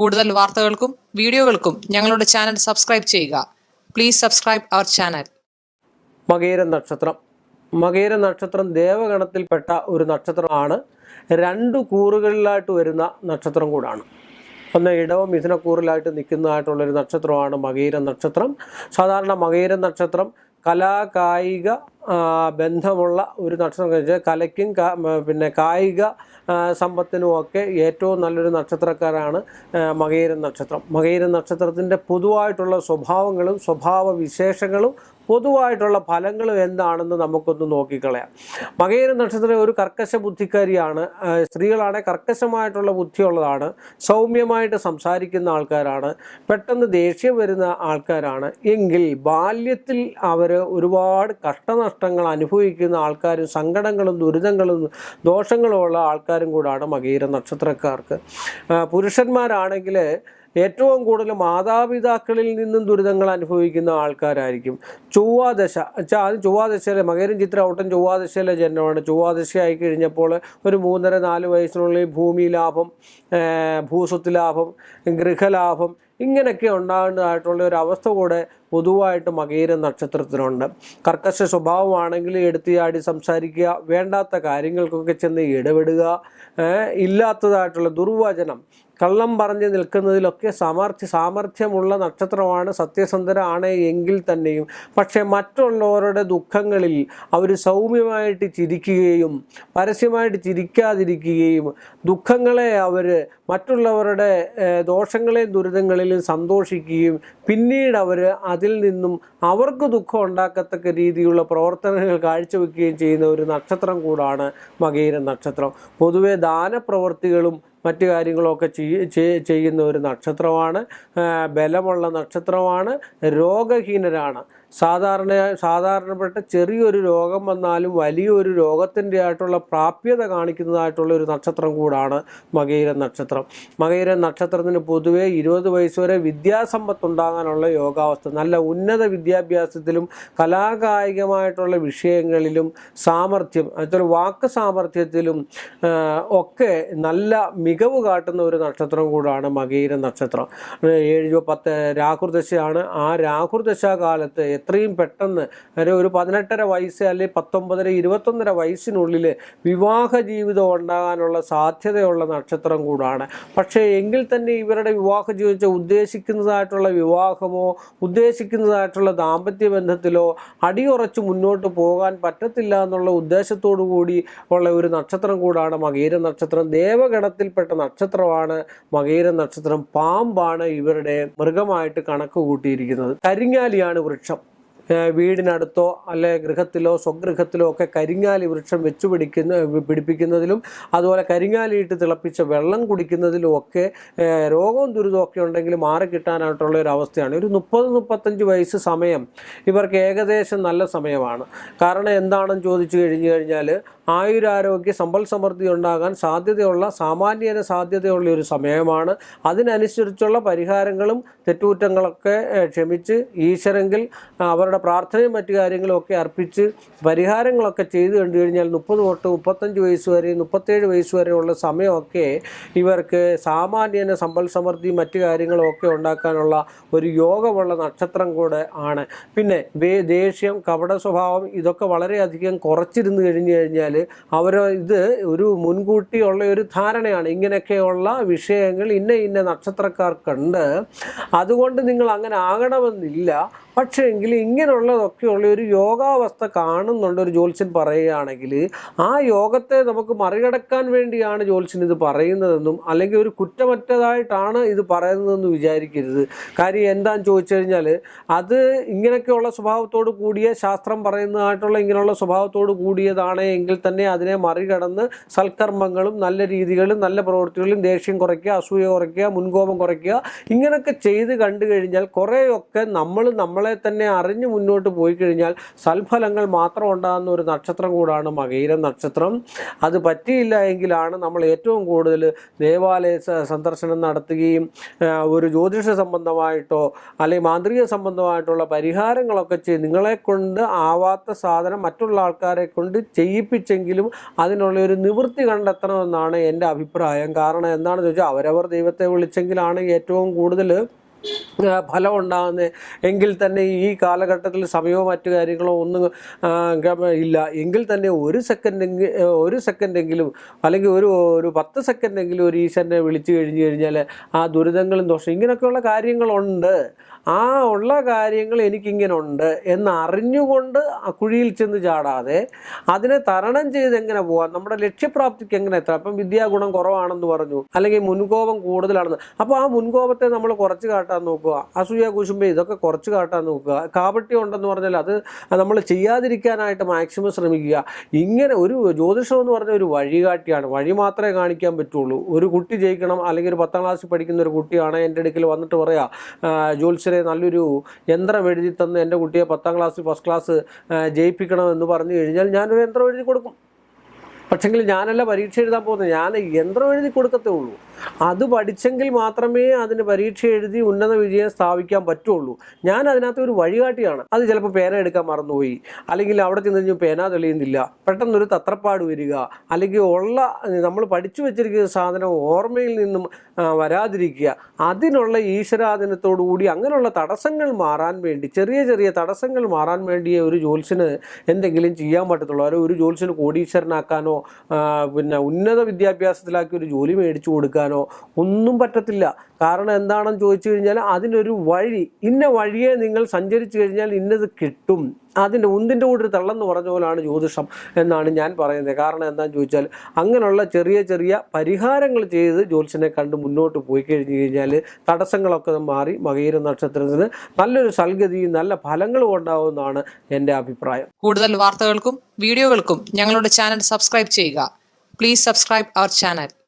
കൂടുതൽ വാർത്തകൾക്കും വീഡിയോകൾക്കും ഞങ്ങളുടെ ചാനൽ സബ്സ്ക്രൈബ് ചെയ്യുക. പ്ലീസ് സബ്സ്ക്രൈബ് അവർ ചാനൽ മകേര നക്ഷത്രം. മകേര നക്ഷത്രം ദേവഗണത്തിൽപ്പെട്ട ഒരു നക്ഷത്രമാണ്. രണ്ട് കൂറുകളിലായിട്ട് വരുന്ന നക്ഷത്രം കൂടാണ്. ഒന്ന് ഇടവ മിഥുനക്കൂറിലായിട്ട് നിൽക്കുന്നതായിട്ടുള്ളൊരു നക്ഷത്രമാണ് മകേര നക്ഷത്രം. സാധാരണ മകേര നക്ഷത്രം കലാകായിക ബന്ധമുള്ള ഒരു നക്ഷത്രം കലയ്ക്കും പിന്നെ കായിക ആ, സമ്പത്തിനും ഒക്കെ ഏറ്റവും നല്ലൊരു നക്ഷത്രക്കാരാണ് ആ, നക്ഷത്രം. മകേര നക്ഷത്രത്തിന്റെ പൊതുവായിട്ടുള്ള സ്വഭാവങ്ങളും സ്വഭാവ വിശേഷങ്ങളും പൊതുവായിട്ടുള്ള ഫലങ്ങൾ എന്താണെന്ന് നമുക്കൊന്ന് നോക്കിക്കളയാം. മകേര നക്ഷത്രം ഒരു കർക്കശ ബുദ്ധിക്കാരിയാണ് ആ, സ്ത്രീകളാണെങ്കിൽ കർക്കശമായിട്ടുള്ള ബുദ്ധിയുള്ളതാണ് സൗമ്യമായിട്ട് സംസാരിക്കുന്ന ആൾക്കാരാണ് പെട്ടെന്ന് ദേഷ്യം വരുന്ന ആൾക്കാരാണ്. എങ്കിൽ ബാല്യത്തിൽ അവർ ഒരുപാട് കഷ്ടനഷ്ടങ്ങൾ അനുഭവിക്കുന്ന ആൾക്കാരും സങ്കടങ്ങളും ദുരിതങ്ങളും ദോഷങ്ങളും ഉള്ള ആൾക്കാരും കൂടാണ് മകീര നക്ഷത്രക്കാർക്ക്. പുരുഷന്മാരാണെങ്കിൽ ഏറ്റവും കൂടുതൽ മാതാപിതാക്കളിൽ നിന്നും ദുരിതങ്ങൾ അനുഭവിക്കുന്ന ആൾക്കാരായിരിക്കും. ചൊവ്വാദശ അത് ചൊവ്വാദശയിലെ മകരം ചിത്ര ഔട്ടം ചൊവ്വാദശയിലെ ജന്മമാണ് ചൊവ്വാദശയായി കഴിഞ്ഞപ്പോൾ ഒരു മൂന്നര നാല് വയസ്സിനുള്ളിൽ ഭൂമി ലാഭം ഭൂസ്വത്ത് ലാഭം ഗൃഹലാഭം ഇങ്ങനെയൊക്കെ ഉണ്ടാകുന്നതായിട്ടുള്ള ഒരു അവസ്ഥ കൂടെ പൊതുവായിട്ട് മകീര നക്ഷത്രത്തിനുണ്ട്. കർക്കശ സ്വഭാവമാണെങ്കിൽ എടുത്തിയാടി സംസാരിക്കുക വേണ്ടാത്ത കാര്യങ്ങൾക്കൊക്കെ ചെന്ന് ഇടപെടുക ഇല്ലാത്തതായിട്ടുള്ള ദുർവചനം കള്ളം പറഞ്ഞ് നിൽക്കുന്നതിലൊക്കെ സമർത്ഥ്യ സാമർഥ്യമുള്ള നക്ഷത്രമാണ് സത്യസന്ധരാണ് എങ്കിൽ തന്നെയും. പക്ഷേ മറ്റുള്ളവരുടെ ദുഃഖങ്ങളിൽ അവർ സൗമ്യമായിട്ട് ചിരിക്കുകയും പരസ്യമായിട്ട് ചിരിക്കാതിരിക്കുകയും ദുഃഖങ്ങളെ അവർ മറ്റുള്ളവരുടെ ദോഷങ്ങളെയും ദുരിതങ്ങളിലും സന്തോഷിക്കുകയും പിന്നീട് അവർ അതിൽ നിന്നും അവർക്ക് ദുഃഖം ഉണ്ടാക്കത്തക്ക രീതിയിലുള്ള പ്രവർത്തനങ്ങൾ കാഴ്ചവെക്കുകയും ചെയ്യുന്ന ഒരു നക്ഷത്രം കൂടാണ് മകേര നക്ഷത്രം. പൊതുവെ ദാനപ്രവർത്തികളും മറ്റു കാര്യങ്ങളൊക്കെ ചെയ്യ- ചെയ്യ- ചെയ്യുന്ന ഒരു നക്ഷത്രമാണ്. ബലമുള്ള നക്ഷത്രമാണ്. രോഗഹീനരാണ്. സാധാരണ സാധാരണപ്പെട്ട ചെറിയൊരു രോഗം വന്നാലും വലിയൊരു രോഗത്തിന്റെ ആയിട്ടുള്ള പ്രാപ്യത കാണിക്കുന്നതായിട്ടുള്ള ഒരു നക്ഷത്രം കൂടാണ് മകയിര നക്ഷത്രം. മകയിര നക്ഷത്രത്തിന് പൊതുവേ ഇരുപത് വയസ്സ് വരെ വിദ്യാസമ്പത്ത് ഉണ്ടാകാനുള്ള യോഗാവസ്ഥ നല്ല ഉന്നത വിദ്യാഭ്യാസത്തിലും കലാകായികമായിട്ടുള്ള വിഷയങ്ങളിലും സാമർഥ്യം അതുപോലെ വാക്ക് സാമർഥ്യത്തിലും ഒക്കെ നല്ല മികവ് കാട്ടുന്ന ഒരു നക്ഷത്രം കൂടാണ് മകയിര നക്ഷത്രം. ഏഴ് പത്ത് രാഹുർദശയാണ്. ആ രാഹുർദശ കാലത്ത് എത്രയും പെട്ടെന്ന് ഒരു ഒരു പതിനെട്ടര വയസ്സ് അല്ലെങ്കിൽ പത്തൊമ്പതര ഇരുപത്തൊന്നര വയസ്സിനുള്ളിൽ വിവാഹ ജീവിതം ഉണ്ടാകാനുള്ള സാധ്യതയുള്ള നക്ഷത്രം കൂടാണ്. പക്ഷേ എങ്കിൽ തന്നെ ഇവരുടെ വിവാഹ ജീവിതം ഉദ്ദേശിക്കുന്നതായിട്ടുള്ള വിവാഹമോ ഉദ്ദേശിക്കുന്നതായിട്ടുള്ള ദാമ്പത്യ ബന്ധത്തിലോ അടിയുറച്ച് മുന്നോട്ട് പോകാൻ പറ്റത്തില്ല എന്നുള്ള ഉദ്ദേശത്തോടു കൂടി ഉള്ള ഒരു നക്ഷത്രം കൂടാണ് മകീര നക്ഷത്രം. ദേവഗണത്തിൽപ്പെട്ട നക്ഷത്രമാണ് മകീര നക്ഷത്രം. പാമ്പാണ് ഇവരുടെ മൃഗമായിട്ട് കണക്ക് കൂട്ടിയിരിക്കുന്നത്. കരിങ്ങാലിയാണ് വൃക്ഷം. വീടിനടുത്തോ അല്ലെ ഗൃഹത്തിലോ സ്വഗൃഹത്തിലോ ഒക്കെ കരിങ്ങാലി വൃക്ഷം വെച്ചു പിടിക്കുന്ന പിടിപ്പിക്കുന്നതിലും അതുപോലെ കരിങ്ങാലിയിട്ട് തിളപ്പിച്ച വെള്ളം കുടിക്കുന്നതിലും ഒക്കെ രോഗവും ദുരിതവും ഒക്കെ ഉണ്ടെങ്കിൽ മാറി കിട്ടാനായിട്ടുള്ള ഒരു അവസ്ഥയാണ്. ഒരു മുപ്പത് മുപ്പത്തഞ്ച് വയസ്സ് സമയം ഇവർക്ക് ഏകദേശം നല്ല സമയമാണ്. കാരണം എന്താണെന്ന് ചോദിച്ചു കഴിഞ്ഞു കഴിഞ്ഞാൽ ആയുരാരോഗ്യ സമ്പൽ സമൃദ്ധി ഉണ്ടാകാൻ സാധ്യതയുള്ള സാമാന്യന സാധ്യതയുള്ള ഒരു സമയമാണ്. അതിനനുസരിച്ചുള്ള പരിഹാരങ്ങളും തെറ്റുകുറ്റങ്ങളൊക്കെ ക്ഷമിച്ച് ഈശ്വരെങ്കിൽ അവരുടെ പ്രാർത്ഥനയും മറ്റു കാര്യങ്ങളും ഒക്കെ അർപ്പിച്ച് പരിഹാരങ്ങളൊക്കെ ചെയ്തു കണ്ടു കഴിഞ്ഞാൽ മുപ്പത് തൊട്ട് മുപ്പത്തഞ്ച് വയസ്സ് വരെ മുപ്പത്തേഴ് വയസ്സ് വരെയുള്ള സമയമൊക്കെ ഇവർക്ക് സാമാന്യന സമ്പൽ സമൃദ്ധി മറ്റു കാര്യങ്ങളും ഒക്കെ ഉണ്ടാക്കാനുള്ള ഒരു യോഗമുള്ള നക്ഷത്രം കൂടെ ആണ്. പിന്നെ ദേഷ്യം കപട സ്വഭാവം ഇതൊക്കെ വളരെയധികം കുറച്ചിരുന്നു കഴിഞ്ഞു കഴിഞ്ഞാൽ അവർ ഇത് ഒരു മുൻകൂട്ടിയുള്ള ഒരു ധാരണയാണ്. ഇങ്ങനെയൊക്കെയുള്ള വിഷയങ്ങൾ ഇന്ന ഇന്ന നക്ഷത്രക്കാർക്കുണ്ട് അതുകൊണ്ട് നിങ്ങൾ അങ്ങനെ ആകണമെന്നില്ല. പക്ഷേ എങ്കിൽ ഇങ്ങനെയുള്ളതൊക്കെയുള്ള ഒരു യോഗാവസ്ഥ കാണുന്നുണ്ട് ഒരു ജ്യോത്സ്യൻ പറയുകയാണെങ്കിൽ ആ യോഗത്തെ നമുക്ക് മറികടക്കാൻ വേണ്ടിയാണ് ജ്യോത്സ്യൻ ഇത് പറയുന്നതെന്നും അല്ലെങ്കിൽ ഒരു കുറ്റമറ്റതായിട്ടാണ് ഇത് പറയുന്നതെന്ന് വിചാരിക്കരുത്. കാര്യം എന്താണെന്ന് ചോദിച്ചു കഴിഞ്ഞാൽ അത് ഇങ്ങനെയൊക്കെയുള്ള സ്വഭാവത്തോട് കൂടിയ ശാസ്ത്രം പറയുന്നതായിട്ടുള്ള ഇങ്ങനെയുള്ള സ്വഭാവത്തോട് കൂടിയതാണ് എങ്കിൽ തന്നെ അതിനെ മറികടന്ന് സൽക്കർമ്മങ്ങളും നല്ല രീതികളും നല്ല പ്രവൃത്തികളും ദേഷ്യം കുറയ്ക്കുക അസൂയ കുറയ്ക്കുക മുൻകോപം കുറയ്ക്കുക ഇങ്ങനെയൊക്കെ ചെയ്ത് കണ്ടു കഴിഞ്ഞാൽ കുറേയൊക്കെ നമ്മൾ നമ്മൾ നമ്മളെ തന്നെ അറിഞ്ഞു മുന്നോട്ട് പോയി കഴിഞ്ഞാൽ സൽഫലങ്ങൾ മാത്രം ഉണ്ടാകുന്ന ഒരു നക്ഷത്രം കൂടാണ് മകയിര നക്ഷത്രം. അത് പറ്റിയില്ല എങ്കിലാണ് നമ്മൾ ഏറ്റവും കൂടുതൽ ദേവാലയ സന്ദർശനം നടത്തുകയും ഒരു ജ്യോതിഷ സംബന്ധമായിട്ടോ അല്ലെങ്കിൽ മാന്ത്രിക സംബന്ധമായിട്ടുള്ള പരിഹാരങ്ങളൊക്കെ ചെയ്ത് നിങ്ങളെ കൊണ്ട് ആവാത്ത സാധനം മറ്റുള്ള ആൾക്കാരെ കൊണ്ട് ചെയ്യിപ്പിച്ചെങ്കിലും അതിനുള്ള ഒരു നിവൃത്തി കണ്ടെത്തണമെന്നാണ് എന്റെ അഭിപ്രായം. കാരണം എന്താണെന്ന് ചോദിച്ചാൽ അവരവർ ദൈവത്തെ വിളിച്ചെങ്കിലാണ് ഏറ്റവും കൂടുതൽ ഫലം ഉണ്ടാകുന്നത് എങ്കിൽ തന്നെ ഈ കാലഘട്ടത്തിൽ സമയമോ മറ്റു കാര്യങ്ങളോ ഒന്നും ഇല്ല. എങ്കിൽ തന്നെ ഒരു സെക്കൻഡ് ഒരു സെക്കൻഡെങ്കിലും അല്ലെങ്കിൽ ഒരു ഒരു പത്ത് സെക്കൻഡെങ്കിലും ഒരു ഈശ്വരനെ വിളിച്ചു കഴിഞ്ഞു കഴിഞ്ഞാൽ ആ ദുരിതങ്ങളും ദോഷം ഇങ്ങനെയൊക്കെയുള്ള കാര്യങ്ങളുണ്ട്. ആ ഉള്ള കാര്യങ്ങൾ എനിക്കിങ്ങനെ ഉണ്ട് എന്ന് അറിഞ്ഞുകൊണ്ട് ആ കുഴിയിൽ ചെന്ന് ചാടാതെ അതിനെ തരണം ചെയ്ത് എങ്ങനെ പോകാം നമ്മുടെ ലക്ഷ്യപ്രാപ്തിക്ക് എങ്ങനെ എത്താം അപ്പം വിദ്യാഗുണം കുറവാണെന്ന് പറഞ്ഞു. അല്ലെങ്കിൽ മുൻകോപം കൂടുതലാണെന്ന്. അപ്പോൾ ആ മുൻകോപത്തെ നമ്മൾ കുറച്ച് കാട്ടാൻ നോക്കുക അസൂയ കുശുമ്പ ഇതൊക്കെ കുറച്ച് കാട്ടാൻ നോക്കുക. കാപട്യം ഉണ്ടെന്ന് പറഞ്ഞാൽ അത് നമ്മൾ ചെയ്യാതിരിക്കാനായിട്ട് മാക്സിമം ശ്രമിക്കുക. ഇങ്ങനെ ഒരു ജ്യോതിഷം എന്ന് പറഞ്ഞ ഒരു വഴികാട്ടിയാണ്. വഴി മാത്രമേ കാണിക്കാൻ പറ്റുള്ളൂ. ഒരു കുട്ടി ജയിക്കണം അല്ലെങ്കിൽ ഒരു പത്താം ക്ലാസ്സിൽ പഠിക്കുന്ന ഒരു കുട്ടിയാണ് എന്റെ അടുക്കൽ വന്നിട്ട് പറയാ ജ്യോത്സ്യരെ നല്ലൊരു യന്ത്രം എഴുതി തന്ന് എന്റെ കുട്ടിയെ പത്താം ക്ലാസ് ഫസ്റ്റ് ക്ലാസ് ജയിപ്പിക്കണം എന്ന് പറഞ്ഞു കഴിഞ്ഞാൽ ഞാനൊരു യന്ത്രം എഴുതി കൊടുക്കും. പക്ഷെങ്കിൽ ഞാനല്ല പരീക്ഷ എഴുതാൻ പോകുന്നത്. ഞാൻ യന്ത്രം എഴുതി കൊടുക്കത്തേ ഉള്ളൂ. അത് പഠിച്ചെങ്കിൽ മാത്രമേ അതിന് പരീക്ഷ എഴുതി ഉന്നത വിജയം സ്ഥാപിക്കാൻ പറ്റുള്ളൂ. ഞാൻ അതിനകത്ത് ഒരു വഴികാട്ടിയാണ്. അത് ചിലപ്പോൾ പേന എടുക്കാൻ മറന്നുപോയി. അല്ലെങ്കിൽ അവിടെ ചെന്ന് കഴിഞ്ഞാൽ പേന തെളിയുന്നില്ല. പെട്ടെന്നൊരു തത്രപ്പാട് വരിക. അല്ലെങ്കിൽ ഉള്ള നമ്മൾ പഠിച്ചു വെച്ചിരിക്കുന്ന സാധനം ഓർമ്മയിൽ നിന്നും വരാതിരിക്കുക. അതിനുള്ള ഈശ്വരാധീനത്തോടുകൂടി അങ്ങനെയുള്ള തടസ്സങ്ങൾ മാറാൻ വേണ്ടി ചെറിയ ചെറിയ തടസ്സങ്ങൾ മാറാൻ വേണ്ടിയേ ഒരു ജോത്സ്യന് എന്തെങ്കിലും ചെയ്യാൻ പറ്റത്തുള്ളൂ. അല്ലെങ്കിൽ ഒരു ജോത്സ്യന് കോടീശ്വരനാക്കാനോ പിന്നെ ഉന്നത വിദ്യാഭ്യാസത്തിലാക്കി ഒരു ജോലി മേടിച്ചു കൊടുക്കാനോ ഒന്നും പറ്റത്തില്ല. കാരണം എന്താണെന്ന് ചോദിച്ചു കഴിഞ്ഞാൽ അതിനൊരു വഴി ഇന്ന വഴിയെ നിങ്ങൾ സഞ്ചരിച്ചു കഴിഞ്ഞാൽ ഇന്നത് കിട്ടും. അതിന്റെ ഉന്തിന്റെ കൂടെ ഒരു തള്ളെന്ന് പറഞ്ഞ പോലാണ് ജ്യോതിഷം എന്നാണ് ഞാൻ പറയുന്നത്. കാരണം എന്താണെന്ന് ചോദിച്ചാൽ അങ്ങനെയുള്ള ചെറിയ ചെറിയ പരിഹാരങ്ങൾ ചെയ്ത് ജ്യോതിഷനെ കണ്ട് മുന്നോട്ട് പോയി കഴിഞ്ഞു കഴിഞ്ഞാൽ തടസ്സങ്ങളൊക്കെ മാറി മകീര നക്ഷത്രത്തിന് നല്ലൊരു സൽഗതിയും നല്ല ഫലങ്ങളും ഉണ്ടാവുമെന്നാണ് എന്റെ അഭിപ്രായം. കൂടുതൽ വാർത്തകൾക്കും വീഡിയോകൾക്കും ഞങ്ങളുടെ ചാനൽ സബ്സ്ക്രൈബ് ചെയ്യുക. Please subscribe our channel